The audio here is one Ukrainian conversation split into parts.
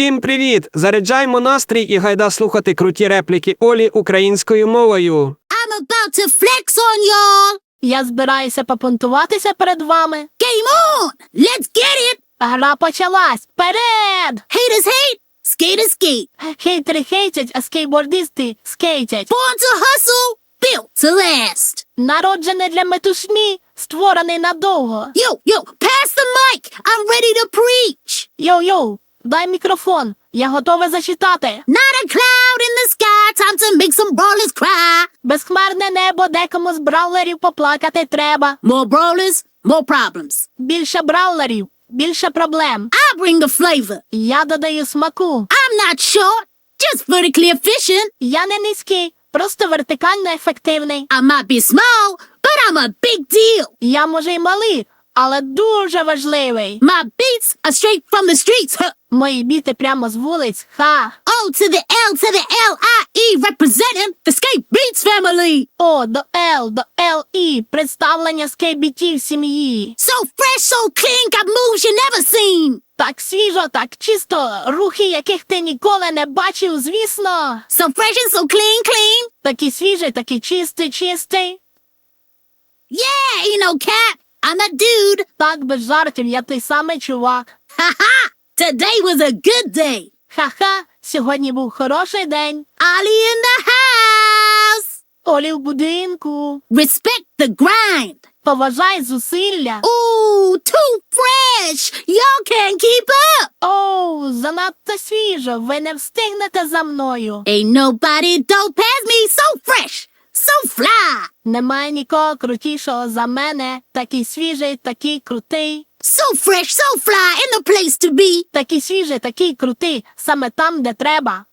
Всім привіт! Заряджаймо настрій і гайда слухати круті репліки Олі українською мовою. I'm about to flex on y'all. Я збираюся попонтуватися перед вами. Game on. Let's get it. Гра почалась. Вперед! Haters hate. Skaters skate. Хейтери хейтять, а скейтбордисти скейтять. Born to hustle. Built to last. Народжений для метушні, створений надовго. Yo, yo, pass the mic. I'm ready to preach. Йоу-йоу, дай мікрофон. Я готовий зачитати. Not a cloud in the sky. Time to make some brawlers cry. Безхмарне небо декому з браулерів поплакати треба. More brawlers, more problems. Більше браулерів, більше проблем. I bring the flavor. Я додаю смаку. I'm not short, just vertically efficient. Я не низький, просто вертикально ефективний. I might be small, but I'm a big deal. Я може й малий, але дуже важливий. My beats are straight from the streets. Huh. Мої біти прямо з вулиць. Ха. O to the L to the L-I-E representing the Skate Beats family. О до Л до Л І. Представлення скейбітів сім'ї. So fresh, so clean, got moves you never seen. Так свіжо, так чисто. Рухи, яких ти ніколи не бачив, звісно. So fresh and so clean, clean. Такі свіжий, такий чистий, чистий. Yeah, ain't no cap. I'm a dude. Так, без я той самий чувак. Ha-ha. Today was a good day. Ха-ха, сьогодні був хороший день. Ollie in the house. Олі в будинку. Respect the grind. Поважай зусилля. Ooh, too fresh. Y'all can't keep up. Оу, занадто свіжо. Ви не встигнете за мною. Ain't nobody dope past me. So fresh, so fly. Немає нікого крутішого за мене. Такий свіжий, такий крутий. So fresh, so fly, in the place to be. Такий свіжий, такий крутий. Саме там, де треба.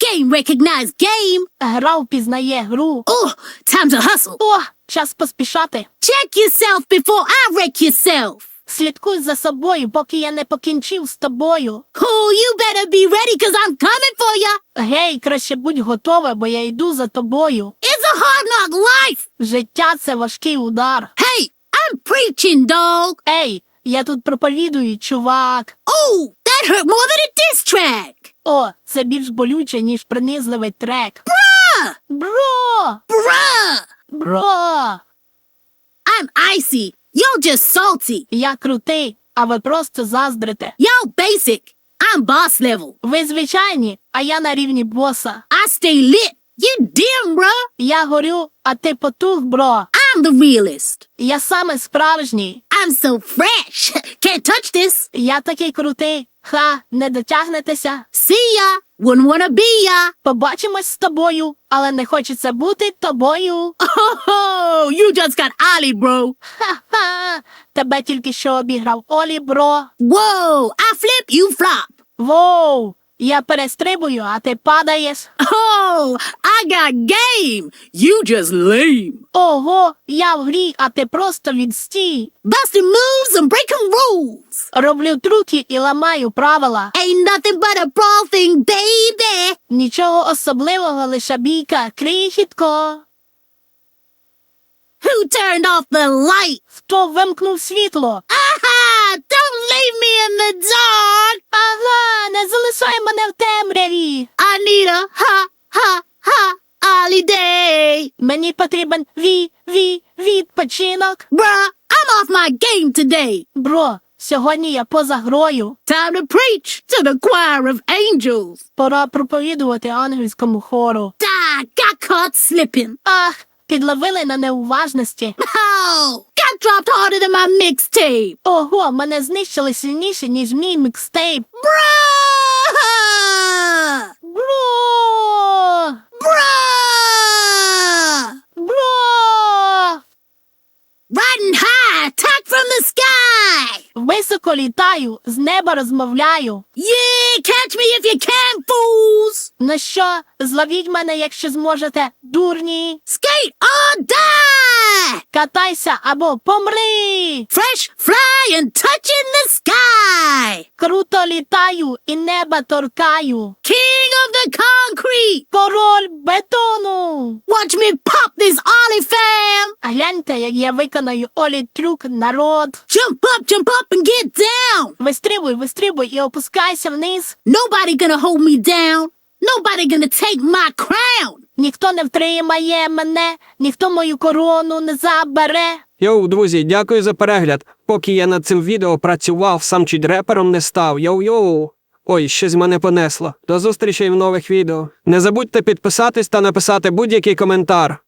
Game recognized game. Гра впізнає гру. Oh, time to hustle. О, час поспішати. Check yourself before I wreck yourself. Слідкуй за собою, поки я не покінчив з тобою. Oh, you better be ready, cause I'm coming for ya. Гей, краще будь готове, бо я йду за тобою. It's hard knock life. Життя це важкий удар. Hey, I'm preaching, dog. Ей, я тут проповідую, чувак. Oh, that hurt more than a diss track. О, це більш болюче, ніж принизливий трек. Bruh, Бро! bruh. Бро! I'm icy. You're just salty. Я крутий, а ви просто заздрите. Y'all basic. I'm boss level. Ви звичайні, а я на рівні боса. I stay lit. You dim, bruh. Я горю, а ти потух, бро. I'm the realist. Я саме справжній. I'm so fresh. Can't touch this. Я такий крутий. Ха, не дотягнетеся. See ya. Wouldn't wanna be ya. Побачимось з тобою, але не хочеться бути тобою. Oh, you just got Ollie, bro. Ха-ха. Тебе тільки що обіграв Олі, бро. Whoa, I flip, you flop. Воу! Я перестрибую, а. Oh. You just lame. Ого, я в грі, а ти просто rules. Роблю трюки і ламаю правила. Brawl thing, baby. Нічого особливого, лише бійка, крихітко. Не мене в темряві. I need a ha ha ha Ollie day. Мені потрібен ві, ві, відпочинок. Bruh, I'm off my game today. Бро, сьогодні я поза грою. Time to preach to the choir of angels. Пора проповідувати ангельському хору. Die, got caught slipping. Ах, підловили на неуважності. Got dropped harder than my mixtape. Ого, мене знищили сильніше, ніж мій мікстейп. Bruh! Бро! Bruh! Бро! Riding high, attack from the sky. Високо літаю, з неба розмовляю. Yeah, catch me if you can, fools. Ну що, зловіть мене, якщо зможете, дурні. Skate or die! Катайся або помри. Fresh fly and touching the sky! Круто літаю і неба торкаю. King of the concrete! Король бетону. Watch me pop this! А гляньте, як я виконаю Олі трюк, народ. Jump up, jump up and get down! Вистрибуй, вистрибуй і опускайся вниз. Nobody gonna hold me down! Nobody gonna take my crown! Ніхто не втримає мене, ніхто мою корону не забере. Йоу, друзі, дякую за перегляд. Поки я над цим відео працював, сам чуть репером не став. Йоу-йоу. Ой, щось мене понесло. До зустрічі в нових відео. Не забудьте підписатись та написати будь-який коментар.